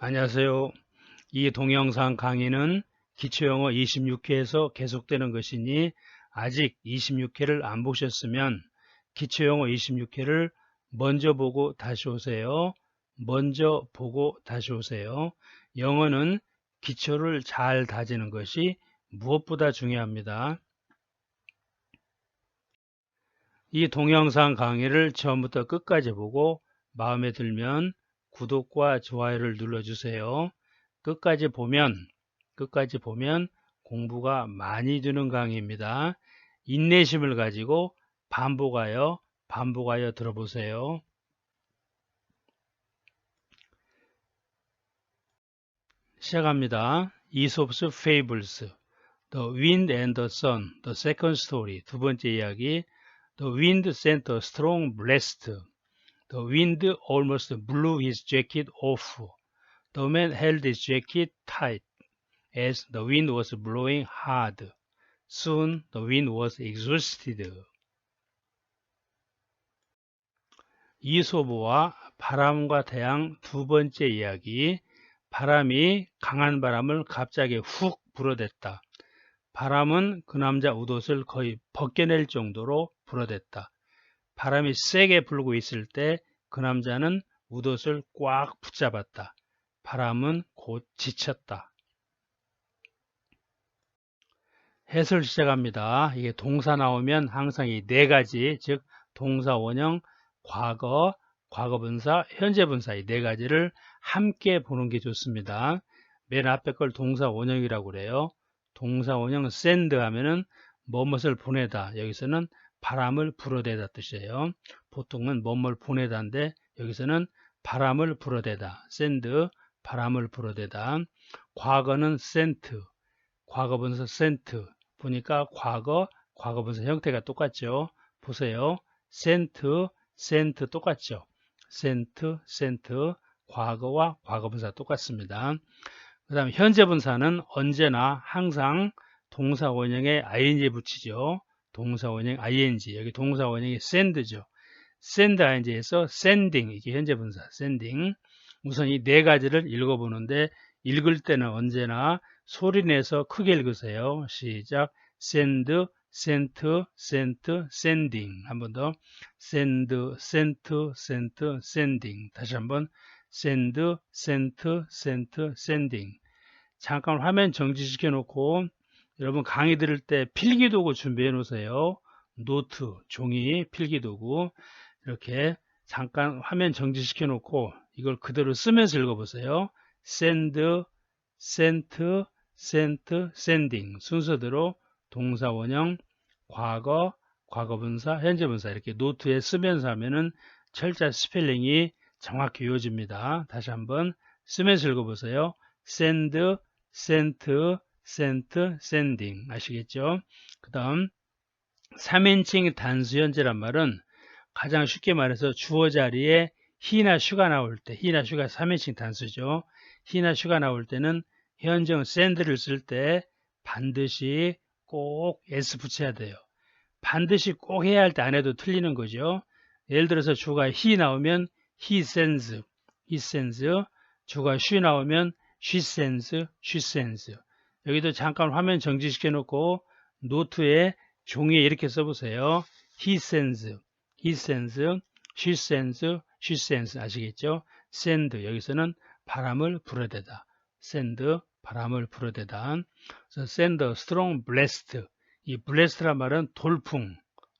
안녕하세요. 이 동영상 강의는 기초영어 26회에서 계속되는 것이니 아직 26회를 안 보셨으면 기초영어 26회를 먼저 보고 다시 오세요. 먼저 보고 다시 오세요. 영어는 기초를 잘 다지는 것이 무엇보다 중요합니다. 이 동영상 강의를 처음부터 끝까지 보고 마음에 들면 구독과 좋아요를 눌러주세요. 끝까지 보면 끝까지 보면 공부가 많이 되는 강의입니다. 인내심을 가지고 반복하여 반복하여 들어보세요. 시작합니다. Aesop's Fables The Wind and the Sun The Second Story 두 번째 이야기 The wind sent a strong blast The wind almost blew his jacket off. The man held his jacket tight as the wind was blowing hard. Soon the wind was exhausted. 이소부와 바람과 태양 두 번째 이야기. 바람이 강한 바람을 갑자기 훅 불어댔다. 바람은 그 남자 웃옷을 거의 벗겨낼 정도로 불어댔다. 바람이 세게 불고 있을 때 그 남자는 웃옷을 꽉 붙잡았다. 바람은 곧 지쳤다. 해설 시작합니다. 이게 동사 나오면 항상 이 네 가지, 즉 동사 원형, 과거, 과거 분사, 현재 분사 이 네 가지를 함께 보는 게 좋습니다. 맨 앞에 걸 동사 원형이라고 그래요. 동사 원형 send 하면은 뭐뭇을 보내다. 여기서는 바람을 불어대다 뜻이에요. 보통은 뭐뭘 보내다인데 여기서는 바람을 불어대다. send 바람을 불어대다. 과거는 sent 과거 분사 sent 보니까 과거 과거 분사 형태가 똑같죠. 보세요. sent sent 똑같죠. sent sent 과거와 과거 분사 똑같습니다. 그 다음 현재 분사는 언제나 항상 동사 원형에 ing 붙이죠. 동사 원형 ing 여기 동사 원형이 send죠. send ing에서 sending 이게 현재 분사 sending 우선 이 네 가지를 읽어보는데 읽을 때는 언제나 소리 내서 크게 읽으세요. 시작 send, sent, sent, sending 한 번 더 send, sent, sent, sending 다시 한번 send, sent, sent, sending 잠깐 화면 정지시켜 놓고 여러분 강의 들을 때 필기도구 준비해 놓으세요. 노트, 종이, 필기도구 이렇게 잠깐 화면 정지시켜 놓고 이걸 그대로 쓰면서 읽어보세요. send, sent, sent, sending 순서대로 동사 원형, 과거, 과거분사, 현재분사 이렇게 노트에 쓰면서 하면은 철자 스펠링이 정확히 이어집니다. 다시 한번 쓰면서 읽어보세요. send, sent, sent, sending 아시겠죠? 그 다음 3인칭 단수 현재란 말은 가장 쉽게 말해서 주어 자리에 he나 슈가 나올 때 he나 슈가 3인칭 단수죠. he나 슈가 나올 때는 현정 send를 쓸 때 반드시 꼭 s 붙여야 돼요. 반드시 꼭 해야 할 때 안 해도 틀리는 거죠. 예를 들어서 주가 he 나오면 he sends, he sends. 주가 she 나오면 she sends, she sends. 여기도 잠깐 화면 정지시켜 놓고 노트에 종이에 이렇게 써보세요. He sends, he sends, she sends, she sends 아시겠죠? send 여기서는 바람을 불어대다. send 바람을 불어대다. 그래서 send strong blast 이 blast란 말은 돌풍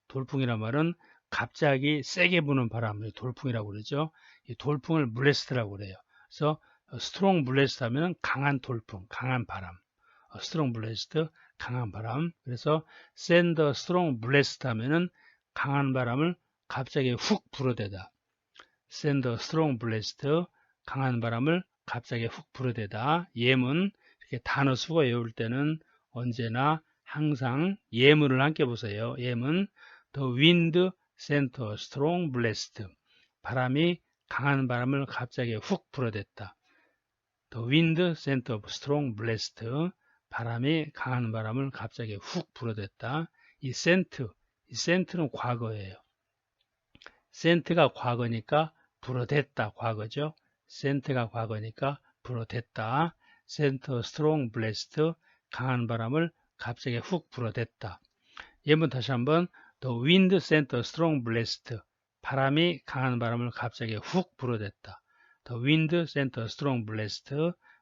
돌풍이란 말은 갑자기 세게 부는 바람을 돌풍이라고 그러죠. 이 돌풍을 blast라고 그래요. 그래서 strong blast 하면 강한 돌풍, 강한 바람. 스트롱 블레스트 강한 바람. 그래서 샌더 스트롱 블레스트 하면은 강한 바람을 갑자기 훅 불어대다. 샌더 스트롱 블레스트 강한 바람을 갑자기 훅 불어대다. 예문. 이렇게 단어 수거 외울 때는 언제나 항상 예문을 함께 보세요. 예문. The wind sent a strong blast 바람이 강한 바람을 갑자기 훅 불어댔다. The wind sent a strong blast 바람이 강한 바람을 갑자기 훅 불어댔다. 이 센트, 이 센트는 과거예요. 센트가 과거니까 불어댔다 과거죠. 센트가 과거니까 불어댔다. a strong blast 강한 바람을 갑자기 훅 불어댔다. 예문 다시 한번 wind sent a strong blast 바람이 강한 바람을 갑자기 훅 불어댔다. wind sent a strong blast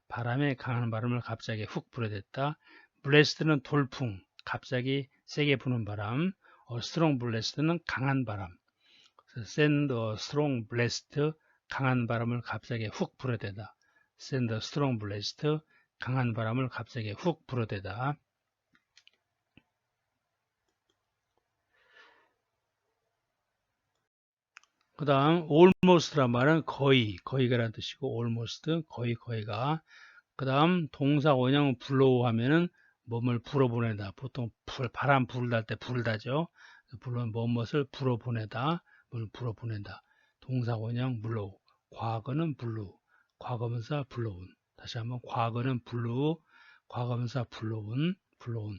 바람에 강한 바람을 갑자기 훅 불어댔다. blast는 돌풍 갑자기 세게 부는 바람 어, strong blast는 강한 바람 a strong blast 강한 바람을 갑자기 훅 불어대다. a strong blast 강한 바람을 갑자기 훅 불어대다. 그 다음 almost란 말은 거의, 거의가라는 뜻이고 almost, 거의, 거의가 그 다음 동사 원형 blow 하면은 몸을 불어보내다. 보통 불, 바람 달때 불을 다죠. 물론 뭐뭇을 불어보내다. 뭘 불어보낸다. 동사 원형 blow. 과거는 블루. 과거분사 블로운. 다시 한번 과거는 블루. 과거분사 블로운. 블로운.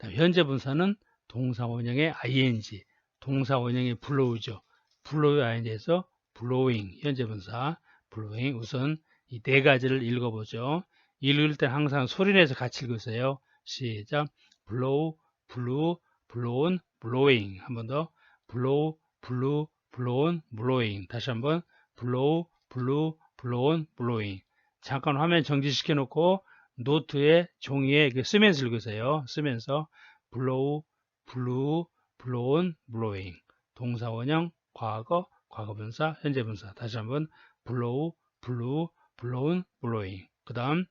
현재 분사는 동사 원형의 ing. 동사 원형의 블로우죠. 블로우 ing에서 blowing. 현재 분사 blowing. 우선 이 네 가지를 읽어보죠. 읽을 때 항상 소리내서 같이 읽으세요. 시작. blow, blew, blown, blowing. 한번 더. blow, blew, blown, blowing. 다시 한번 blow, blew, blown, blowing. 잠깐 화면 정지시켜 놓고 노트에 종이에 쓰면서 읽으세요. 쓰면서 blow, blew, blown, blowing. 동사 원형, 과거, 과거분사, 현재분사. 다시 한번 blow, blew, blown, blowing. 그 다음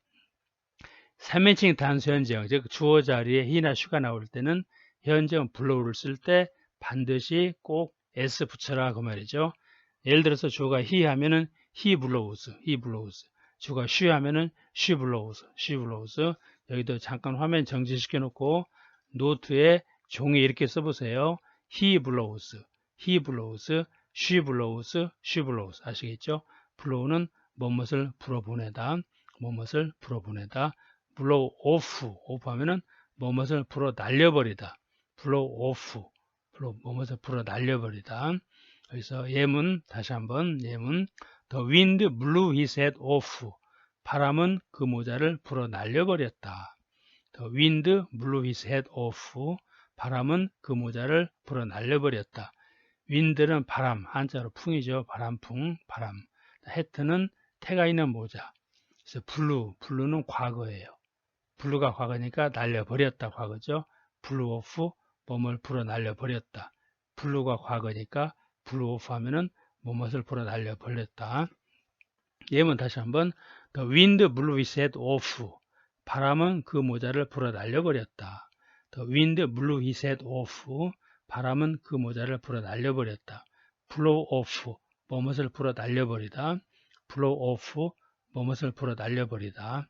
3인칭 단수 현재형, 즉 주어 자리에 he나 she가 나올 때는 현재형 blow를 쓸 때 반드시 꼭 s 붙여라 그 말이죠. 예를 들어서 주어가 he 하면은 he blows, he blows. 주어가 she 하면은 she blows, she blows. 여기도 잠깐 화면 정지시켜 놓고 노트에 종이 이렇게 써보세요. he blows, he blows, she blows, she blows. 아시겠죠? blow는 뭐뭇을 불어보내다, 뭐뭇을 불어보내다. blow off, off 하면은 뭐뭇을 불어 날려버리다. blow off, blow 뭐뭇을 불어 날려버리다. 그래서 예문 다시 한번 예문 The wind blew his hat off. 바람은 그 모자를 불어 날려버렸다. The wind blew his hat off. 바람은 그 모자를 불어 날려버렸다. 윈드는 바람, 한자로 풍이죠. 바람풍, 바람. 해트는 태가 있는 모자. 그래서 블루, 블루는 과거예요. 블루가 과거니까 날려버렸다 과거죠. 블루 오프 몸을 불어 날려버렸다. 블루가 과거니까 블루 오프 하면은 몸을 불어 날려버렸다. 예문 다시 한번 The wind blew his hat off. 바람은 그 모자를 불어 날려버렸다. The wind blew his hat off. 바람은 그 모자를 불어 날려버렸다. blow off. 뭐뭇을 불어 날려버리다. blow off. 뭐뭇을 불어 날려버리다.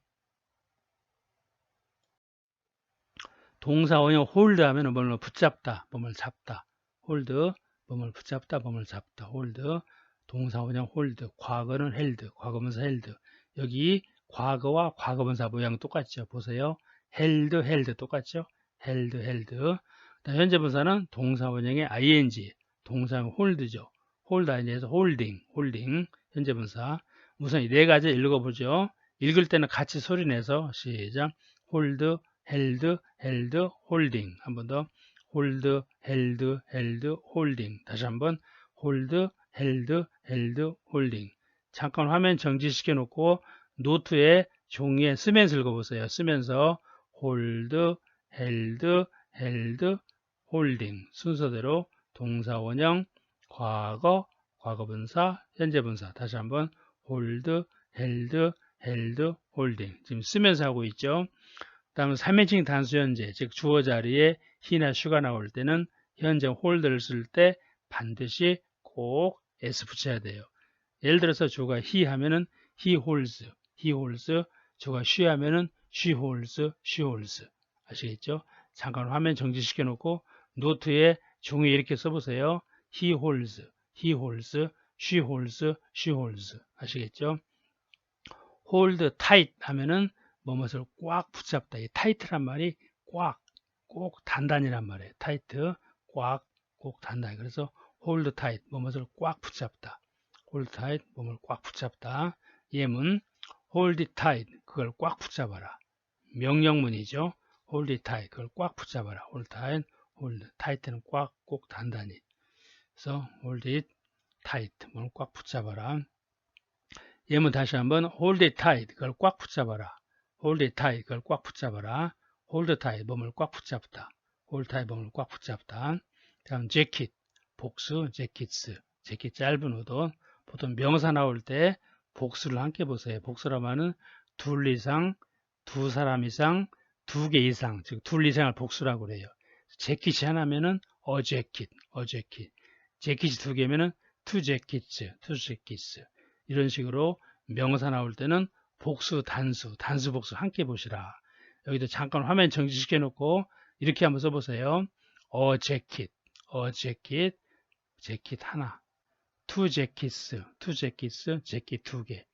동사 원형 홀드 하면 몸을 붙잡다, 몸을 잡다. 홀드, 몸을 붙잡다, 몸을 잡다. 홀드, 동사 원형 홀드. 과거는 헬드, 과거분사 헬드. 여기 과거와 과거분사 모양 똑같죠. 보세요. 헬드, 헬드 똑같죠. 헬드, 헬드. 현재 분사는 동사 원형의 ing, 동사 홀드죠. 홀드 ing에서 홀딩, 홀딩. 현재 분사. 우선 이 네 가지 읽어보죠. 읽을 때는 같이 소리내서 시작. 홀드, 헬드, 헬드, 홀딩. 한 번 더. 홀드, 헬드, 헬드, 홀딩. 다시 한번 홀드, 헬드, 헬드, 홀딩. 잠깐 화면 정지시켜 놓고 노트에 종이에 쓰면서 읽어보세요. 쓰면서 홀드, 헬드, 헬드, 홀딩. 순서대로 동사 원형, 과거, 과거분사, 현재분사. 다시 한번 홀드, 헬드, 헬드, 홀딩. 지금 쓰면서 하고 있죠. 다음 3인칭 단수 현재, 즉 주어 자리에 he나 she가 나올 때는 현재 홀드를 쓸 때 반드시 꼭 s 붙여야 돼요. 예를 들어서 주어가 he 하면은 he holds, he holds. 주어가 she 하면은 she holds, she holds. 아시겠죠? 잠깐 화면 정지시켜 놓고 노트에 종이 이렇게 써보세요. he holds, he holds, she holds, she holds. 아시겠죠? hold tight 하면은 뭐뭇을 꽉 붙잡다. 이 타이트란 말이 꽉, 꼭 단단이란 말이에요. 타이트, 꽉, 꼭 단단. 그래서 hold tight, 뭐뭇을 꽉 붙잡다. hold tight, 몸을 꽉 붙잡다. 예문, hold it tight 그걸 꽉 붙잡아라. 명령문이죠. hold it tight 그걸 꽉 붙잡아라. hold tight, hold tight는 꽉 꼭 단단히. 그래서 hold it tight 몸을 꽉 붙잡아라. 예문 다시 한번 hold it tight 그걸 꽉 붙잡아라. hold it tight 그걸 꽉 붙잡아라. hold tight 몸을 꽉 붙잡다. hold tight 몸을 꽉 붙잡다. 다음 재킷 복수 재킷스 재킷 짧은 옷도 보통 명사 나올 때 복수를 함께 보세요. 복수라고 하는 둘 이상, 두 사람 이상, 두 개 이상, 즉 둘 이상을 복수라고 그래요. 재킷이 하나면은 어 재킷, 어 재킷. 재킷이 두 개면은 투 재킷스, 투 재킷스. 이런 식으로 명사 나올 때는 복수, 단수, 단수, 복수 함께 보시라. 여기도 잠깐 화면 정지시켜 놓고 이렇게 한번 써보세요. 어 재킷, 어 재킷, 재킷 하나. 투 재킷스, 투 재킷스, 재킷 두 개,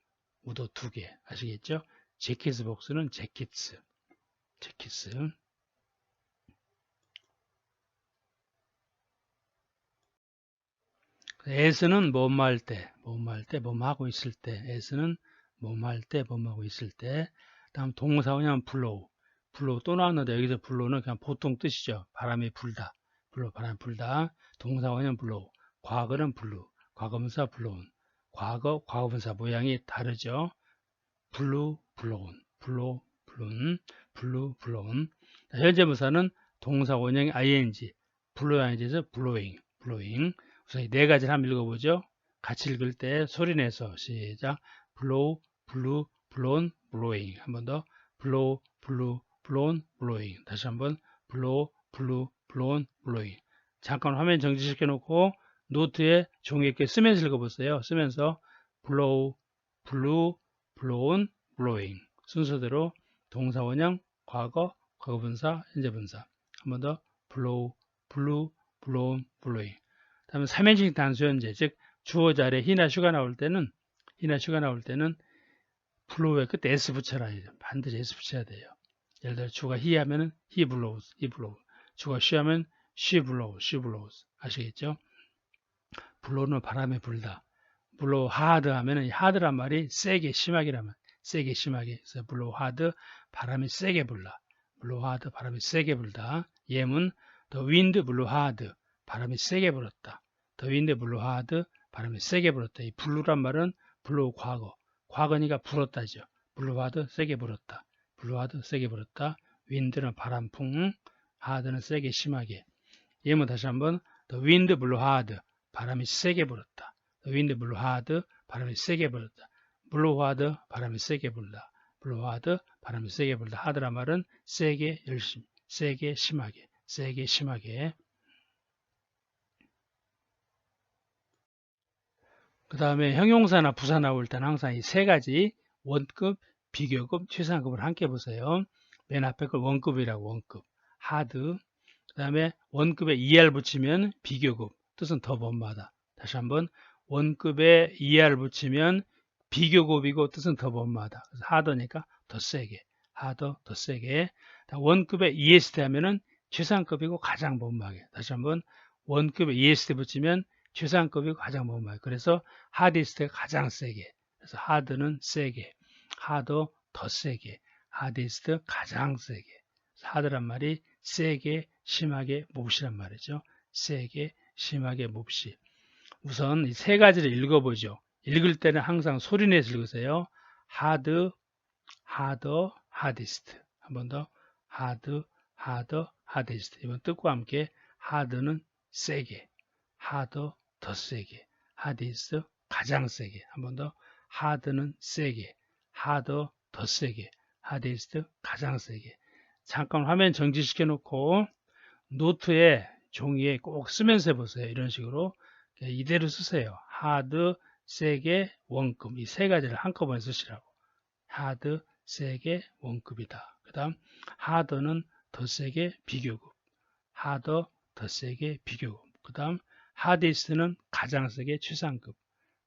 우도 두 개. 아시겠죠? 재킷스 복수는 재킷스, 재킷스. 에스는 뭐뭐 할 때, 뭐뭐 할 때, 뭐뭐 하고 있을 때, 에스는 뭐뭐 할 때, 뭐뭐 하고 있을 때. 다음 동사원형 블로우. 블로우 또 나왔는데 여기서 블로우는 그냥 보통 뜻이죠. 바람이 불다. 블로우, 바람이 불다. 동사원형 블로우. 과거는 블루. 과거분사 블로운. 과거, 과거분사 모양이 다르죠. 블루, 블로운. 블로, 블룬. 블루, 블로운. 현재 분사는 동사 원형이 ing. 블루 ing에서 블로잉. 블로잉. 우선 이네 가지를 한번 읽어보죠. 같이 읽을 때 소리 내서 시작. 블로우, 블루, 블론, 블로잉. 한번 더. 블로우, 블루, 블론, 블로잉. 다시 한번 블로우, 블루, 블론, 블로잉. 잠깐 화면 정지시켜 놓고 노트에 종이에 이렇게 쓰면서 읽어보세요. 쓰면서 blow, blew, blown, blowing 순서대로 동사 원형, 과거, 과거분사, 현재분사 한 번 더 blow, blew, blown, blowing 다음에 3인칭 단수 현재 즉 주어 자리에 히나 슈가 나올 때는 히나 슈가 나올 때는 blow에 끝에 s 붙여라 반드시 s 붙여야 돼요. 예를 들어 주가 he 하면은 he blows, he blows 주가 she 하면 she blows, she blows 아시겠죠? 블로는 바람에 불다. 블로 하드 하면은 하드란 말이 세게 심하게라면 세게 심하게 그래서 블로 하드 바람이 세게 불다. 블로 하드 바람이 세게 불다. 예문 the wind blew hard 바람이 세게 불었다. blew hard 바람이 세게 불었다. 이 블루란 말은 블루 과거 과거니까 불었다죠. 블루 하드 세게 불었다. 블루 하드 세게 불었다. 윈드는 바람풍 하드는 세게 심하게 예문 다시 한번 the wind blew hard 바람이 세게 불었다. The wind blew hard. 바람이 세게 불었다. blow hard. 바람이 세게 불다. blow hard. 바람이 세게 불다. hard란 말은 세게 열심히, 세게 심하게, 세게 심하게. 그 다음에 형용사나 부사 나올 때는 항상 이 세 가지 원급, 비교급, 최상급을 함께 보세요. 맨 앞에 걸 원급이라고 원급. hard. 그 다음에 원급에 er 붙이면 비교급. 뜻은 더 번마다. 다시 한번 원급에 ER 붙이면 비교급이고 뜻은 더 번마다. 그래서 하더니까 더 세게. 하더 더 세게. 원급에 EST 하면은 최상급이고 가장 번마게. 다시 한번 원급에 EST 붙이면 최상급이고 가장 번마게. 그래서 하디스트가 가장 세게. 그래서 하드는 세게. 하더 더 세게. 하디스트 가장 세게. 하드란 말이 세게, 심하게, 몹시란 말이죠. 세게, 심하게 몹시. 우선 이 세 가지를 읽어보죠. 읽을 때는 항상 소리내서 읽으세요. hard, harder, hardest. 한번 더. hard, harder, hardest. 이번 뜻과 함께 hard는 세게, harder 더 세게, hardest 가장 세게. 한 번 더. hard는 세게, harder 더 세게, hardest 가장 세게. 잠깐 화면 정지시켜 놓고 노트에 종이에 꼭 쓰면서 해보세요. 이런 식으로 이대로 쓰세요. 하드, 세게, 원급 이세 가지를 한꺼번에 쓰시라고. 하드, 세게, 원급이다. 그 다음 하드는 더 세게 비교급. 하더, 더 세게 비교급. 그 다음 하디스트는 가장 세게 최상급.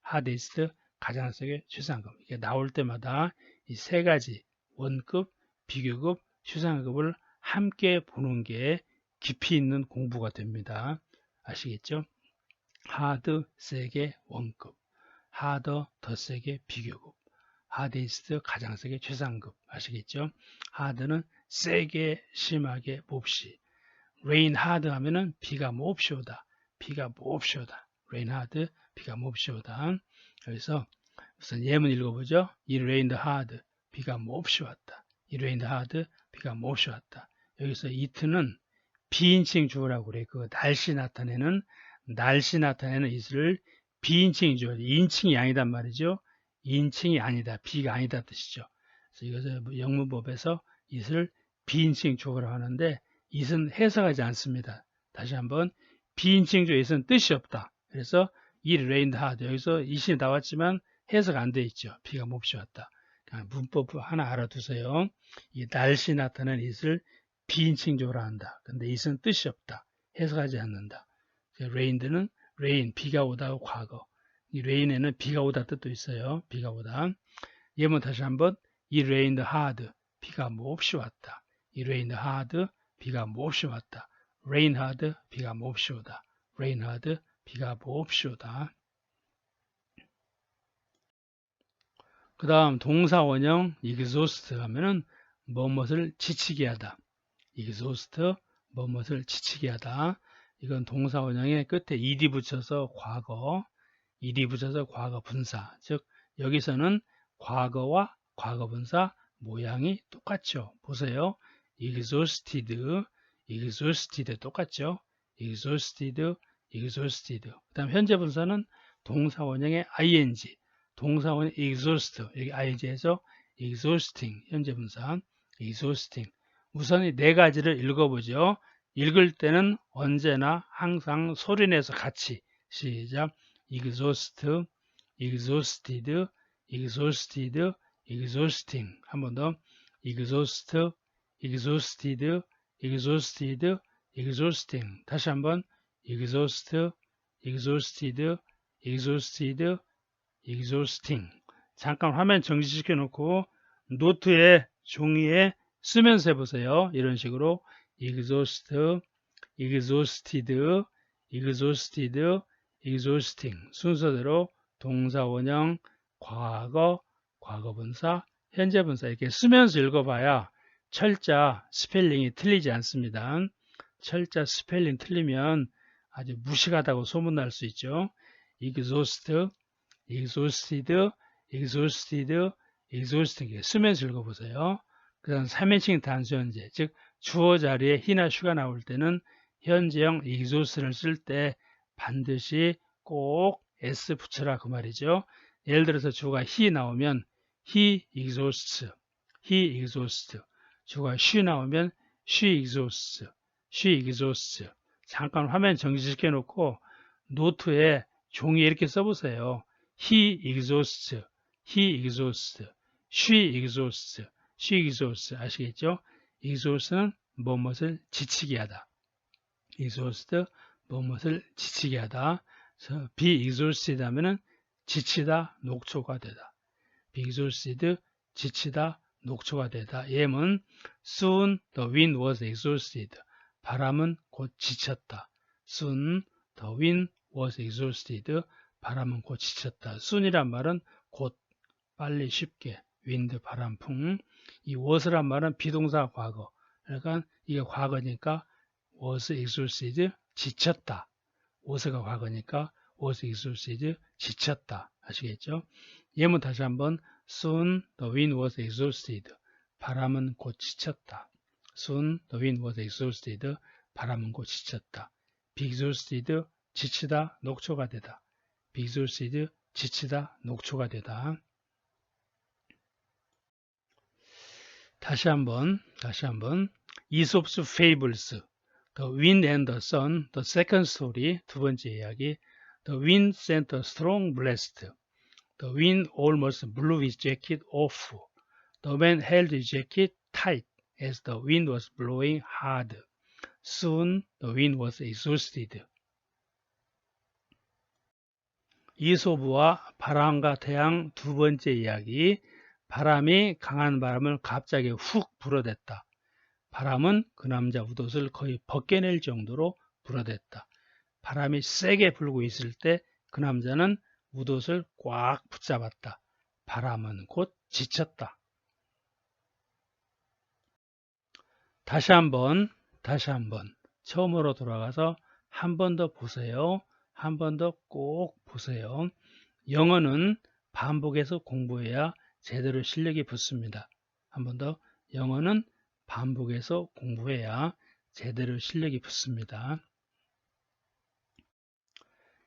하디스트 가장 세게 최상급. 이게 나올 때마다 이 세 가지 원급, 비교급, 최상급을 함께 보는 게 깊이 있는 공부가 됩니다. 아시겠죠? 하드 세게 원급, 하더 더 세게 비교급, hardest 가장 세게 최상급 아시겠죠? hard는 세게 심하게 몹시 rain hard 하면은 비가 몹시 오다 비가 몹시 오다. rain hard 비가 몹시 오다. 그래서 우선 예문 읽어보죠. it rained hard 비가 몹시 왔다. it rained hard 비가 몹시 왔다. 여기서 it는 비인칭 주어라고 그래. 그 날씨 나타내는 날씨 나타내는 it을 비인칭 주어. 인칭이 아니단 말이죠. 인칭이 아니다. 비가 아니다 뜻이죠. 그래서 이것을 영문법에서 it을 비인칭 주어라고 하는데 it은 해석하지 않습니다. 다시 한번 비인칭 주어 it은 뜻이 없다. 그래서 it rained hard 여기서 it이 나왔지만 해석 안 돼 있죠. 비가 몹시 왔다. 그냥 문법 하나 알아두세요. 이 날씨 나타낸 it을 비인칭 주어라 한다. 근데 it은 뜻이 없다. 해석하지 않는다. rained는 rain 비가 오다 과거. 이 rain에는 비가 오다 뜻도 있어요. 비가 오다. 예문 다시 한번 it rained hard 비가 몹시 왔다. it rained hard 비가 몹시 왔다. Hard 비가 몹시 오다. rain hard 비가 몹시 오다. 그 다음 동사 원형 exhaust 하면은 뭐뭇을 지치게 하다. exhaust 뭐뭇을 지치게 하다. 이건 동사 원형의 끝에 ed 붙여서 과거, ed 붙여서 과거 분사. 즉 여기서는 과거와 과거 분사 모양이 똑같죠. 보세요. exhausted, exhausted 똑같죠. exhausted, exhausted. 그 다음 현재 분사는 동사 원형의 ing, 동사 원형 exhaust, 여기 ing에서 exhausting, 현재 분사, exhausting. 우선 이 네 가지를 읽어보죠. 읽을 때는 언제나 항상 소리내서 같이 시작 exhaust, exhausted, exhausted, exhausting 한 번 더 exhaust, exhausted, exhausted, exhausting 다시 한번 exhaust, exhausted, exhausted, exhausting 잠깐 화면 정지시켜 놓고 노트에 종이에 쓰면서 해보세요. 이런 식으로 exhaust, exhausted, exhausted, exhausting 순서대로 동사 원형, 과거, 과거 분사, 현재 분사 이렇게 쓰면서 읽어봐야 철자 스펠링이 틀리지 않습니다. 철자 스펠링 틀리면 아주 무식하다고 소문날 수 있죠. exhaust, exhausted, exhausted, exhausting 쓰면서 읽어보세요. 그 다음 3인칭 단수 현재 즉 주어 자리에 he나 she가 나올 때는 현재형 exhaust를 쓸 때 반드시 꼭 s 붙여라 그 말이죠. 예를 들어서 주어가 he 나오면 he exhausts, he exhausts. 주어가 she 나오면 she exhausts, she exhausts. 잠깐 화면 정지시켜 놓고 노트에 종이에 이렇게 써보세요. he exhausts, he exhausts, she exhausts, she exhausts. 아시겠죠? exhaust는 무엇을 지치게 하다. exhaust, 무엇을 지치게 하다. 그래서 be exhausted 하면은 지치다, 녹초가 되다. be exhausted, 지치다, 녹초가 되다. 예문 soon the wind was exhausted. 바람은 곧 지쳤다. soon the wind was exhausted. 바람은 곧 지쳤다. soon이란 말은 곧, 빨리, 쉽게. wind, 바람풍. 이 was란 말은 비동사 과거. 그러니까 이게 과거니까 was exhausted, 지쳤다. was가 과거니까 was exhausted, 지쳤다. 아시겠죠? 예문 다시 한번 soon the wind was exhausted. 바람은 곧 지쳤다. soon the wind was exhausted. 바람은 곧 지쳤다. be exhausted, 지치다, 녹초가 되다. be exhausted, 지치다, 녹초가 되다. 다시 한번, 다시 한번. Aesop's Fables, The Wind and the Sun, The Second Story, 두 번째 이야기. The wind sent a strong blast. The wind almost blew his jacket off. The man held his jacket tight as the wind was blowing hard. Soon the wind was exhausted. 이소부와 바람과 태양 두 번째 이야기. 바람이 강한 바람을 갑자기 훅 불어댔다. 바람은 그 남자 웃옷을 거의 벗겨낼 정도로 불어댔다. 바람이 세게 불고 있을 때 그 남자는 웃옷을 꽉 붙잡았다. 바람은 곧 지쳤다. 다시 한번, 다시 한번 처음으로 돌아가서 한 번 더 보세요. 한 번 더 꼭 보세요. 영어는 반복해서 공부해야 제대로 실력이 붙습니다. 한 번 더 영어는 반복해서 공부해야 제대로 실력이 붙습니다.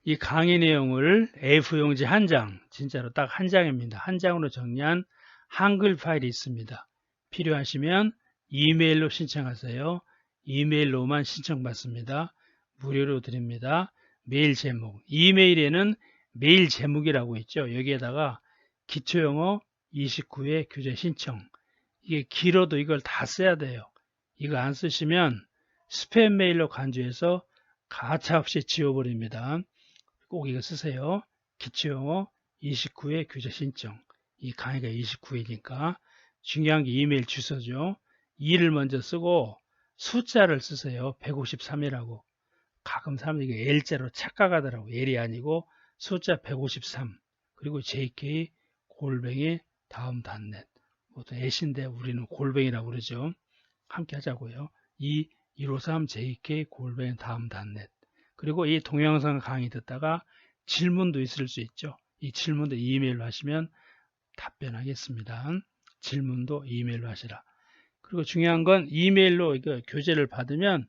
이 강의 내용을 A4용지 한 장, 진짜로 딱 한 장입니다. 한 장으로 정리한 한글 파일이 있습니다. 필요하시면 이메일로 신청하세요. 이메일로만 신청받습니다. 무료로 드립니다. 메일 제목. 이메일에는 메일 제목이라고 있죠. 여기에다가 기초영어 29회 교재 신청. 이게 길어도 이걸 다 써야 돼요. 이거 안 쓰시면 스팸 메일로 간주해서 가차없이 지워버립니다. 꼭 이거 쓰세요. 기초영어 29회 교재 신청. 이 강의가 29회니까 중요한 게 이메일 주소죠. 2를 먼저 쓰고 숫자를 쓰세요. 153이라고. 가끔 사람들이 L자로 착각하더라고. L이 아니고 숫자 153. 그리고 JK 골뱅이 다음 단넷. 보통 S인데 우리는 골뱅이라고 그러죠. 함께 하자고요. 2 153 JK 골뱅이 다음 단넷. 그리고 이 동영상 강의 듣다가 질문도 있을 수 있죠. 이 질문도 이메일로 하시면 답변하겠습니다. 질문도 이메일로 하시라. 그리고 중요한 건 이메일로 이거 교재를 받으면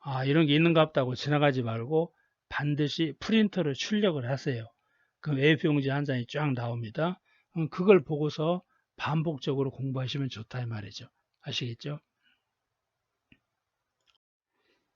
아 이런 게 있는가 없다고 지나가지 말고 반드시 프린터를 출력을 하세요. 그럼 A4용지 한 장이 쫙 나옵니다. 그걸 보고서 반복적으로 공부하시면 좋다 이 말이죠. 아시겠죠?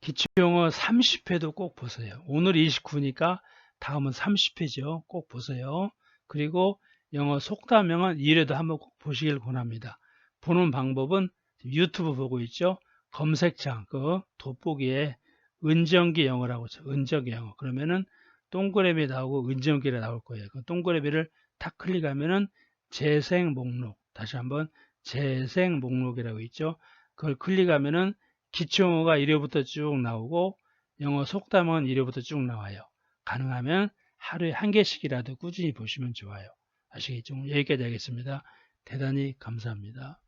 기초영어 30회도 꼭 보세요. 오늘 29니까 다음은 30회죠. 꼭 보세요. 그리고 영어 속담명은 1회도 한번 꼭 보시길 권합니다. 보는 방법은 유튜브 보고 있죠. 검색창 그 돋보기에 은정기 영어라고 쳐. 은정기 영어. 그러면은 동그라미 나오고 은정기가 나올 거예요. 그 동그라미를 탁 클릭하면은 재생 목록. 다시 한번 재생 목록이라고 있죠. 그걸 클릭하면은 기초영어가 1회부터 쭉 나오고 영어 속담은 1회부터 쭉 나와요. 가능하면 하루에 한 개씩이라도 꾸준히 보시면 좋아요. 아시겠죠? 여기까지 하겠습니다. 대단히 감사합니다.